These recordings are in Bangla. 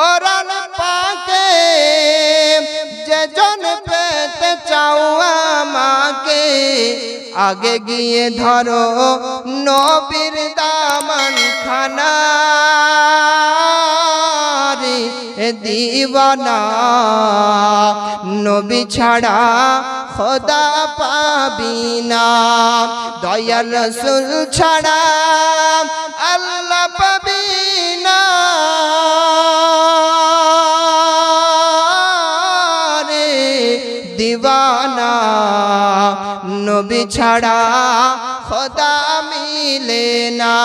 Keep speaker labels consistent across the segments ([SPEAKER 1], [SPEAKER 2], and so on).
[SPEAKER 1] কোরআন পাকে, যে জন পেতে চাও আমাকে, আগে গিয়ে ধরো নবীর দামান খানা দিবানা। নবী ছাড়া খোদা পাবি না দয়াল রসুল ছাড়া আল্লাহ নবী ছাড়া খোদা মিলে না।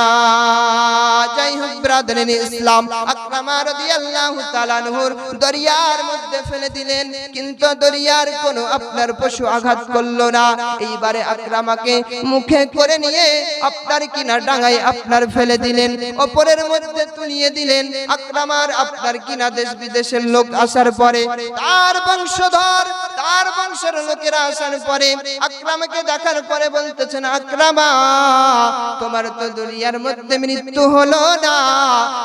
[SPEAKER 1] যাই হোক ব্রাদারিন ইসলাম। আকরামা রাদিয়াল্লাহু তাআলা নূর দরিয়ার মধ্যে ফেলে দিলেন, কিন্তু দরিয়ার কোনো আপনার পশু আঘাত করল না। এইবারে আকরামাকে মুখে করে নিয়ে আপনার কিনা ডাঙায় আপনার ফেলে দিলেন, ওপরের মধ্যে তুলিয়ে দিলেন। আকরামার আপনার কিনা দেশ বিদেশের লোক আসার পরে, তার বংশধর, তার বংশের লোকেরা আসার পরে আকরামাকে দেখার পরে বলতেছেন, আকরামা, তোমার তো দুনিয়ার মধ্যে মৃত্যু হলো। না।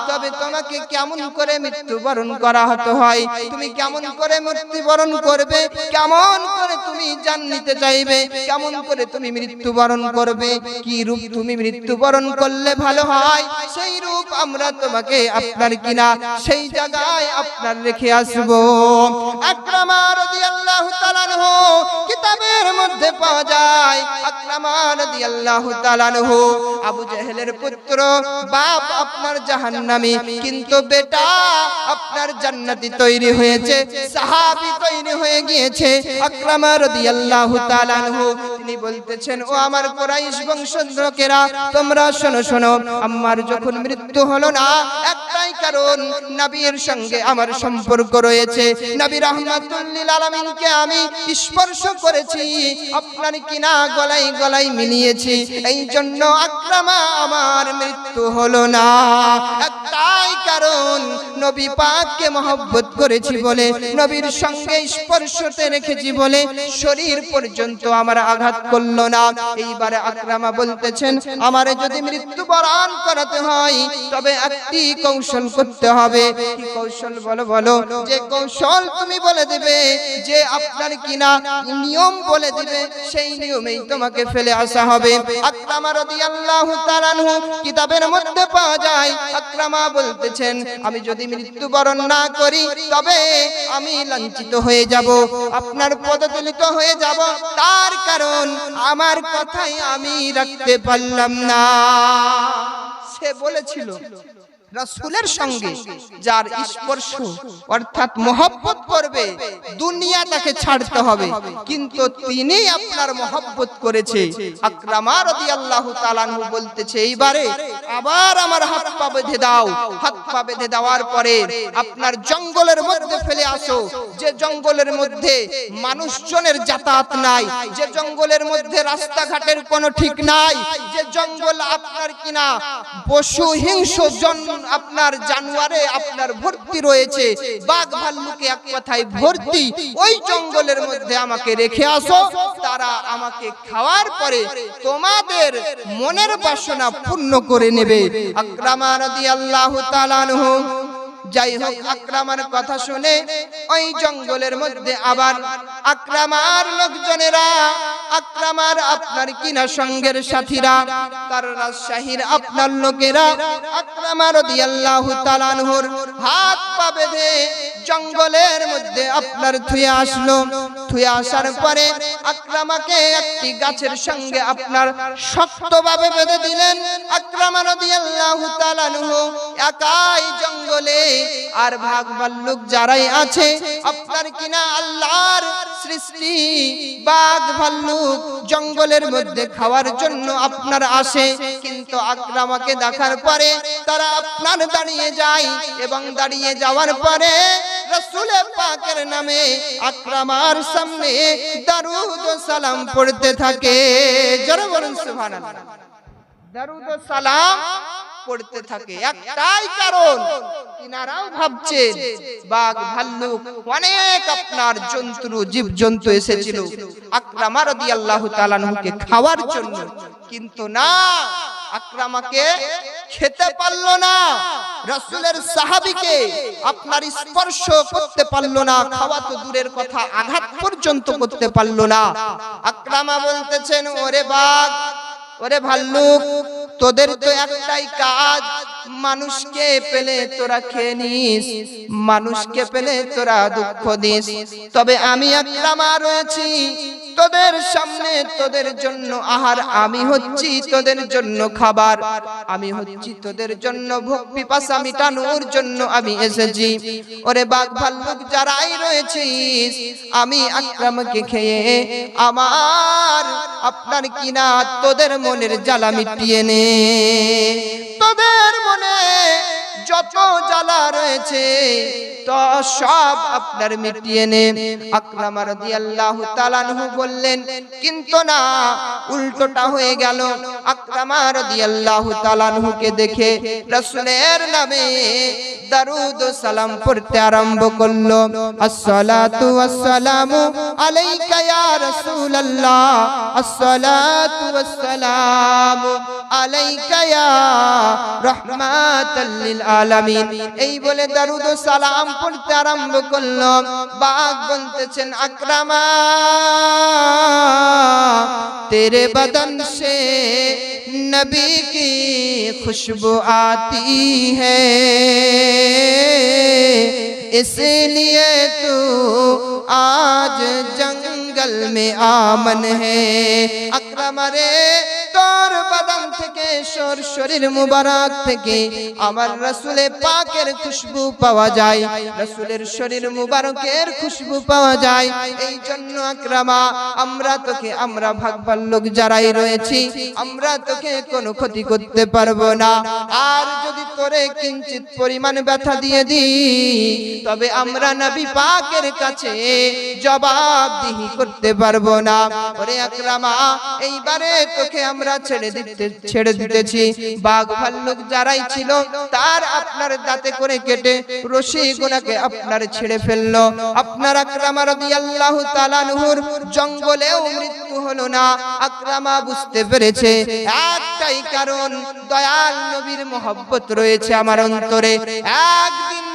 [SPEAKER 1] তবে তোমাকে কেমন করে মৃত্যুবরণ করা হতে হয়? তুমি কেমন করে মৃত্যুবরণ করবে? কেমন করে তুমি চাইবে? কেমন করে তুমি মৃত্যুবরণ করবে? কি রূপ তুমি মৃত্যুবরণ করলে ভালো হয়? সেই রূপ আমরা তোমাকে আপনার কিনা, সেই জায়গায় আপনার রেখে আসব। কিতাবের মধ্যে পাওয়া যায়। আবু জেহেলের পুত্র বাপ আপনার জাহান্নামী। কিন্তু বেটা, আপনার জান্নাতি তৈরি হয়েছে, সাহাবি তৈরি হয়ে গিয়েছে। আকরামা রাদিয়াল্লাহু তাআলা আনহু, তিনি বলতেছেন, ও আমার কুরাইশ বংশের লোকেরা তোমরা শোনো শোনো, আমার যখন মৃত্যু হলো না একটাই কারণ নবীর সঙ্গে আমার সম্পর্ক রয়েছে। নবী রাহমাতুল্লিল আলামিনকে আমি স্পর্শ করেছি, আপনার কিনা গলাই গলাই মিলিয়েছি। এই জন্য আক্রমা আমার মৃত্যু হলো না। একটাই কারণ নবী পাককে মহব্বত করেছি বলে, নবীর সঙ্গে স্পর্শতে রেখেছি বলে শরীর পর্যন্ত আমার আঘাত করল না। এইবারে আক্রামা বলতেছেন, আমারে যদি মৃত্যু বরণ করাতে হয়, তবে একটি কৌশল করতে হবে। কি কৌশল? বলো বলো। যে কৌশল তুমি বলে দেবে, যে আপনার কিনা নিয়ম বলে দিবে, সেই নিয়মেই তোমাকে ফেলে আসা হবে। আকরামা রাদিয়াল্লাহু তাআলা আনহু কিতাবের মধ্যে পাওয়া যায়, আকরামা বলতেছেন, আমি যদি মৃত্যুবরণ না করি, তবে আমি লাঞ্ছিত হয়ে যাব। আপনার পদদলিত হয়ে যাব। তার কারণ আমার কথাই আমি রাখতে পারলাম না। সে বলেছিল। রাসূলের সঙ্গে যার স্পর্শ অর্থাৎ মহব্বত করবে দুনিয়া তাকে ছাড়তে হবে। কিন্তু তিনি আপনার মহব্বত করেছে। আকরামা রাদিয়াল্লাহু তাআলা আনহু বলতেছে এইবারে আবার আমার হাত পা বেঁধে দাও। হাত পা বেঁধে দেওয়ার পরে আপনার জঙ্গলের মধ্যে ফেলে আসো। যে জঙ্গলের মধ্যে মানুষজনের যাতায়াত নাই যে জঙ্গলের মধ্যে রাস্তাঘাটের কোনো ঠিক নাই যে জঙ্গল আপনার কিনা পশু হিংস জন আপনার জানুয়ারে আপনার ভর্তি রয়েছে। বাঘ ভাল্লুকে এক কথায় ভর্তি, ওই জঙ্গলের মধ্যে আমাকে রেখে আসো। তারা আমাকে খাওয়ার পরে তোমাদের মনের বাসনা পূর্ণ করে নেবে। আকরামা রাদিয়াল্লাহু তাআলা আনহু যাই হোক আকরামার কথা শুনে ওই জঙ্গলের মধ্যে আবার আকরামার লোকজনেরা, আকরামার আপনার কিনা সঙ্গের সাথীরা তার রাজশাহীর আপনার লোকেরা আকরামা রাদিয়াল্লাহু তাআলা হাত পা বেঁধে জঙ্গলের মধ্যে আপনার থুয়ে আসলো। থুয়ে আসার পরে আকরামাকে একটি গাছের সঙ্গে আপনার শক্তভাবে বেঁধে দিলেন। আকরামা রাদিয়াল্লাহু তাআলা আনহু একাই জঙ্গলে আর ভাগ ভাল্লুক যারাই আছে, আপনার কিনা আল্লাহর সৃষ্টি। বাঘ ভাল্লুক জঙ্গলের মধ্যে খাওয়ার জন্য আপনার আসে, কিন্তু আকরামাকে দেখার পরে তারা আপনার দাঁড়িয়ে যায় এবং দাঁড়িয়ে যাওয়ার পরে রসুল পাকের নামে আকরামার সামনে দারুদ সালাম পড়তে থাকে। বলুন সুবহানাল্লাহ। দারুদ সালাম পড়তে থাকে। একটাই কারণ কিনারাও ভাবছেন বাঘ ভাল্লুক অনেক আপনার জন্তু জীব জন্তু এসেছিল। আকরামা রাদিয়াল্লাহু তাআলা আনহুকে খাওয়ার জন্য। কিন্তু না আকরামাকে খেতে পারল না। রসুলের সাহাবিকে আপনার স্পর্শ করতে পারল না খাওয়া তো দূরের কথা আঘাত পর্যন্ত করতে পারল না। আকরামা বলতেছেন ওরে বাঘ ওরে ভাল্লুক, তোদের তো একটাই কাজ, মানুষকে পেলে তোরা খেয়ে নিস, মানুষকে পেলে তোরা দুঃখ দিস। তবে আমি আকরামা রয়েছি, তোদের সামনে তোদের জন্য আহার, আমি হচ্ছি তোদের জন্য খাবার, আমি হচ্ছি তোদের জন্য ভোগ পিপাসা মিটানোর জন্য আমি এসেছি। ওরে বাঘ ভাল্লুক, যারাই রয়েছিস, আমি আকরামকে খেয়ে, আমার আপনার কিনা তোদের মনের জ্বালা মিটিয়ে নে। তোদের মনে যত জ্বালা রয়েছে তো সব আপনার মিটিয়ে নে। আকরামা রাদিয়াল্লাহু তাআলা আনহু বললেন, কিন্তু না, উল্টোটা হয়ে গেল। আকরামা রাদিয়াল্লাহু তাআলা আনহুকে দেখে, রাসূলের নামে দারুদ সালাম পড়তে আরম্ভ করল। আসসালাতু আসসালামু আলাইকা ইয়া রাসূলুল্লাহ। আসসালাতু আসসালামু আলাইকা ইয়া রাহমাতাল লিল আলামিন। এই বলে দারুদ সালাম পড়তে আরম্ভ করল। বাঘ বলতেছেন, আকরামা, তেরে বদন সে نبی کی خوشبو آتی ہے۔ اس لیے تو آج جنگل میں آمن ہے۔ اکرم رے তোর বাদাম থেকে, সর শরীর মুবারক থেকে আমার রাসূলে পাকের খুশবু পাওয়া যায়, রাসূলের শরীর মুবারকের খুশবু পাওয়া যায়। এই জন্য আকরামা, আমরা তোকে, আমরা ভাগবার লোক যারাই রয়েছি, আমরা তোকে কোনো ক্ষতি করতে পারব না। আর যদি তোরে কিঞ্চিত পরিমাণ ব্যথা দিয়ে দিই, তবে আমরা নবী পাকের কাছে জবাবদিহি করতে পারব না। ওরে আকরামা, এইবারে তোকে আমরা ছেড়ে দিতে, ছেড়ে দিতেছি। বাঘ ভাল্লুক যারাই ছিল, তার আপনার দাঁতে করে কেটে রশি গোনাকে আপনার ছেড়ে ফেলল। আপনার আকরামা রাদিয়াল্লাহু তাআলা নুহুর জঙ্গলেও মৃত্যু হলো না। আকরামা বুঝতে পেরেছে, একটাই কারণ, দয়াল নবীর মহব্বত রয়েছে আমার অন্তরে। একদিন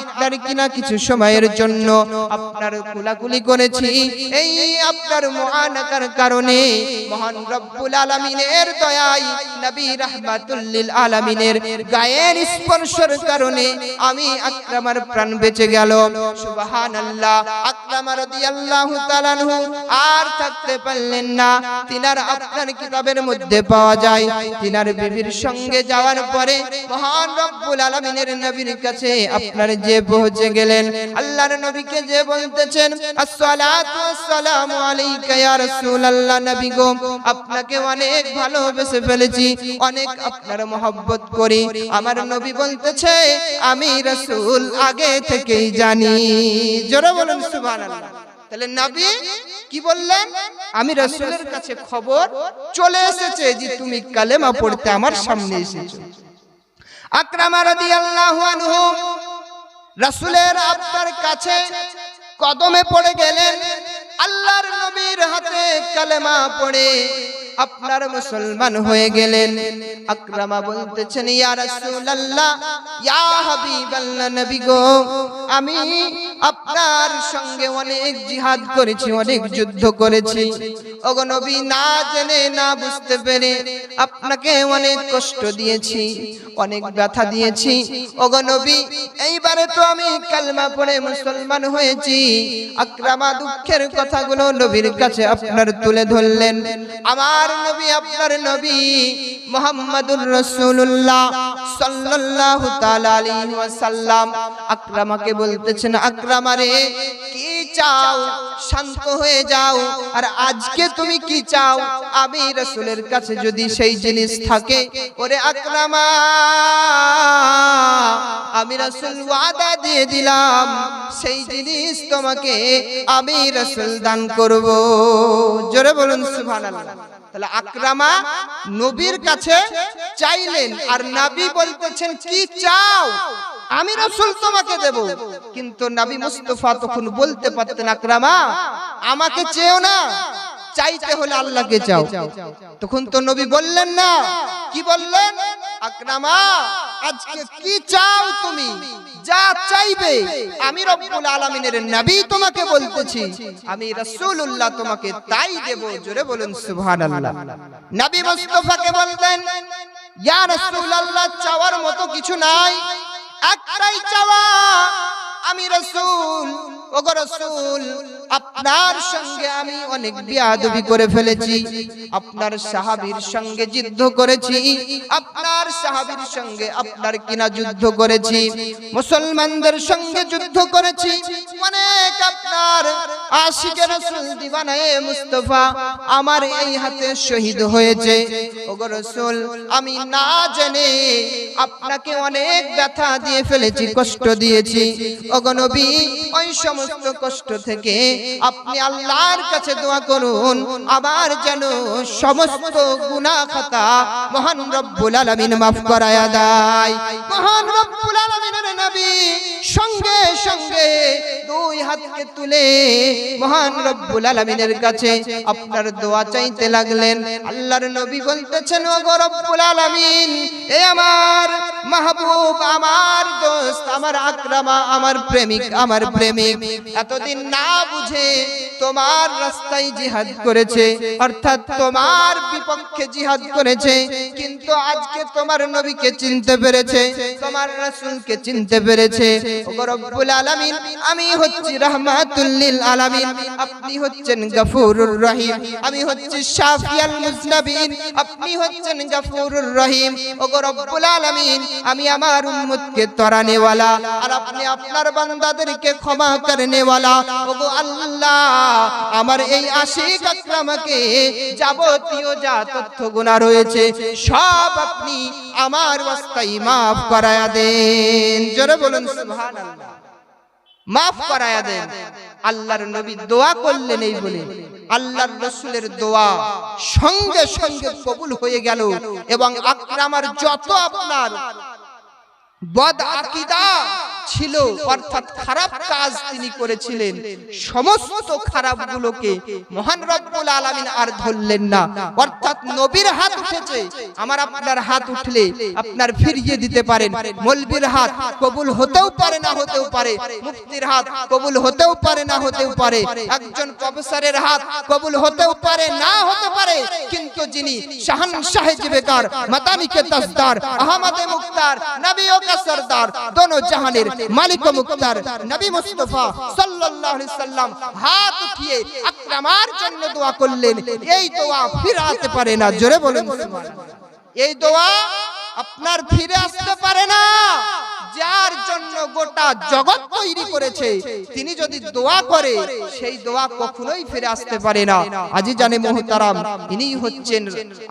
[SPEAKER 1] আপনার কিনা কিছু সময়ের জন্য আপনার কুলাকুলি করেছি। এই আপনার মহানাকার কারণে মহান রব্বুল নবী গায়ের স্পর্শের কারণে আমি আকরামার প্রাণ বেঁচে গেল। আর থাকতে পারলেন না। তিনার আপনার কিতাবের মধ্যে পাওয়া যায়, তিনার বিবির সঙ্গে যাওয়ার পরে মহান রব্বুল আলামিনের নবীর কাছে আপনার যে পৌঁছে গেলেন, আল্লাহর নবীকে যে বলতেছেন, আসসালাতু ওয়াসসালামু আলাইকা ইয়া রাসূলুল্লাহ নবী গো, আপনাকে অনেক ভালোবেসে ফেলেছি, অনেক আপনার মহব্বত করি। আমার নবী বলতেছে, আমি রাসূল আগে থেকেই জানি। জোরে বলুন সুবহানাল্লাহ। তাহলে নবী কি বললেন? আমি রাসূলের কাছে খবর চলে এসেছে যে তুমি কালেমা পড়তে আমার সামনে এসেছ। আকরামা রাদিয়াল্লাহু আনহু রাসূলের আপনার কাছে কদমে পড়ে গেলেন, আল্লাহর নবীর হাতে কালেমা পড়ে আপনার মুসলমান হয়ে গেলেন। আকরামা বলতেছেন, ইয়া রাসূলুল্লাহ, ইয়া হাবিবাল্লাহ নবী গো, আমি আপনার সঙ্গে অনেক জিহাদ করেছি, অনেক যুদ্ধ করেছি। ওগো নবী, না জেনে, না বুঝতে পেরে আপনাকে অনেক কষ্ট দিয়েছি, অনেক ব্যথা দিয়েছি। ওগো নবী, এইবারে তো আমি কালমা পড়ে মুসলমান হয়েছি। আকরামা দুঃখের কথাগুলো নবীর কাছে আপনার তুলে ধরলেন। আমার নবী, আপনার নবী মোহাম্মদুর রাসূলুল্লাহ সাল্লাল্লাহু ওয়াসাল্লাম আকরামাকে বলতেছেন, আকরামা রে কি চাও? শান্ত হয়ে যাও। আর আজকে তুমি কি চাও? আমি রাসূলের কাছে যদি সেই জিনিস থাকে, ওরে আকরামা। আমি রাসূল ওয়াদা দিয়ে দিলাম, সেই জিনিস তোমাকে আমি রসুল দান করব। জোরে বলুন, সুবহানাল্লাহ। তাহলে আকরামা নবীর কাছে চাইলেন আর নবী বলতেছেন কি চাও? আমি রাসূল তোমাকে দেব। কিন্তু নবী মুস্তাফা তখন বলতে পারতেন আকরামা আমাকে চেও না চাইতে হলে আল্লাহকে চাও। তখন তো নবী বললেন না। কি বললেন? আকরামা আজকে কি চাও তুমি? যা চাইবে, আমি রব্বুল আলামিনের নবী তোমাকে বলতেছি। আমি রাসূলুল্লাহ তোমাকে তাই দেব, জোরে বলুন সুবহানাল্লাহ। নবী মুস্তাফাকে বলতেন ইয়া রাসূলুল্লাহ, চাওয়ার মতো কিছু নাই। একটাই চাওয়া, আমি রাসূল, ওগো রাসূল আপনার সঙ্গে আমি অনেক বিয়াদবি করে ফেলেছি। আপনার সাহাবীর সঙ্গে যুদ্ধ করেছি। আপনার সাহাবীর সঙ্গে আপনার কিনা যুদ্ধ করেছি। মুসলমানদের সঙ্গে যুদ্ধ করেছি। অনেক আপনার আশিকে রাসূল দিবানায়ে মুস্তাফা আমার এই হাতে শহীদ হয়েছে। ওগো রাসূল, আমি না জেনে আপনাকে অনেক ব্যথা দিয়ে ফেলেছি, কষ্ট দিয়েছি। ওগো নবী, ওই সমস্ত কষ্ট থেকে আপনি আল্লাহর কাছে দোয়া করুন, আবার যেন সমস্ত গুনাহ খাতা মহান রব্বুল আলামিন maaf করায়া দেয়। মহান রব্বুল আলামিনের নবী সঙ্গে সঙ্গে দুই হাতকে তুলে মহান রব্বুল আলামিনের কাছে আপনার দোয়া চাইতে লাগলেন। আল্লাহর নবী বলতেছেন ও গো রব্বুল আলামিন, এ আমার মাহবুব, আমার দোস্ত, আমার আকরামা, আমার প্রেমিক আমার প্রেমিক। এতদিন না বুঝে তোমার রাস্তায় জিহাদ করেছে, অর্থাৎ তোমার বিপক্ষে জিহাদ করেছে, কিন্তু আজকে তোমার নবীকে চিনতে পেরেছে, তোমার রাসূলকে চিনতে পেরেছে। ওগো রব্বুল আলামিন, আমি হচ্ছি রাহমাতুল লিল আলামিন, আপনি হচ্ছেন গফুরুর রহিম, আমি হচ্ছি শাফিয়াল মুজনাবিন, আপনি হচ্ছেন গফুরুর রহিম। ওগো রব্বুল আলামিন, আমি আমার উম্মতকে তরানেওয়ালা, আর আপনি আপনার বান্দাদেরকে ক্ষমা করনে ওয়ালা ওগো আল্লাহ আমার এই আশিক আকরামাকে যাবতীয় যা তথ্য গুনাহ রয়েছে, সব আপনি আমার ওয়াস্তায় maaf করায়া দেন। জোরে বলুন, সুবহানাল্লাহ। মাফ করায়া দেন। আল্লাহর নবী দোয়া করলেন এই বলে। আল্লাহর রসুলের দোয়া সঙ্গে সঙ্গে কবুল হয়ে গেল এবং আকরামার যত আপনার বদ আকিদা ছিল, অর্থাৎ খারাপ কাজ তিনি করেছিলেন। সমস্ত খারাপগুলোকে মহান রব্বুল আলামিন আর ধরলেন না। অর্থাৎ নবীর হাত উঠেছে। আমার আপনার হাত উঠলে আপনার ফিরিয়ে দিতে পারেন। মলবির হাত কবুল হতেও পারে না হতেও পারে। মুফতির হাত কবুল হতেও পারে না হতেও পারে। একজন প্রফেসরের হাত কবুল হতেও পারে, না হতে পারে। কিন্তু যিনি শাহান শাহে বেকার মাতানিকে তাসদার আহমদে মুক্তার, নবী ও কা সরদার, দোনো জাহানের মালিক মুক্তার নবী মুস্তাফা সাল্লাল্লাহু আলাইহি সাল্লাম হাত উঠিয়ে আকরামার জন্য দোয়া করলেন। এই দোয়া ফিরাতে পারে না, জোরে বলেন সুবহানাল্লাহ। এই দোয়া আপনার ফিরে আসতে পারে না। যার জন্য গোটা জগৎ তৈরি করেছে, তিনি যদি দোয়া করে, সেই দোয়া কখনোই ফিরে আসতে পারে না। আজি জানে মোহতারাম, ইনি হচ্ছেন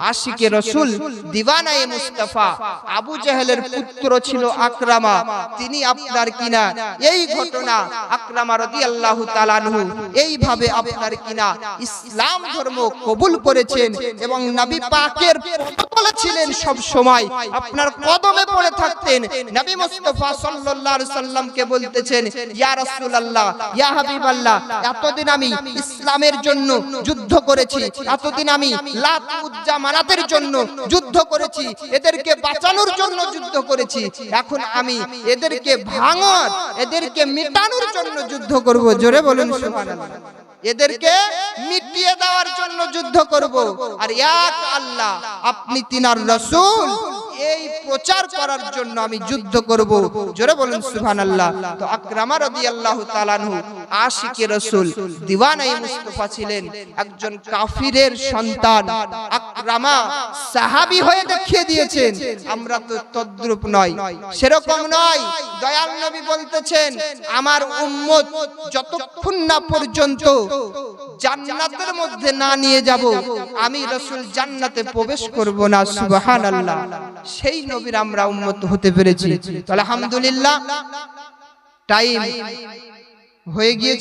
[SPEAKER 1] আশিকে রসুল দিওয়ানায়ে মুস্তাফা। আবু জাহেলের পুত্র ছিল আকরামা, তিনি আপনার কিনা? এই ঘটনা আকরামা রাদিয়াল্লাহু তাআলা আনহু এইভাবে আপনার কিনা? ইসলাম ধর্ম কবুল করেছেন এবং নবী পাকের ছিলেন সব সময় আপনার কদমে পড়ে থাকতেন। নবী মুস্তাফা সাল্লাল্লাহু আলাইহি বলতেছেন, ইয়া রাসূলুল্লাহ, ইয়া হাবিবাল্লাহ, এতদিন আমি ইসলামের জন্য যুদ্ধ করেছি, এতদিন আমি লাত উজ্জা মানাতের জন্য যুদ্ধ করেছি, এদেরকে বাঁচানোর জন্য যুদ্ধ করেছি, এখন আমি এদেরকে ভাঙর, এদেরকে মিটানোর জন্য যুদ্ধ করব। জোরে বলুন, সুবহানাল্লাহ। এদেরকে মিটিয়ে দেওয়ার জন্য যুদ্ধ করব। আর এক আল্লাহ, আপনি তিনার রসুল। এই প্রচার করার জন্য আমি যুদ্ধ করব। জোরে বলুন, সুবহানাল্লাহ। তো আকরামা রাদিয়াল্লাহু তাআলা আনহু, আশিকে রাসূল দিওয়ানায়ে মুস্তাফা ছিলেন একজন কাফিরের সন্তান। আকরামা সাহাবী হয়ে দেখিয়ে দিয়েছেন, আমরা তো তদ্রূপ নয়। সেরকম নয়, দয়াল নবী বলতেছেন, আমার উম্মত যতক্ষণ না পর্যন্ত জান্নাতের মধ্যে না নিয়ে যাব, আমি রসুল জান্নাতে প্রবেশ করব না, সুবহানাল্লাহ। সেই নবীর আমরা উন্মত হতে পেরেছি। আলহামদুলিল্লাহ টাইম হয়ে গিয়েছে।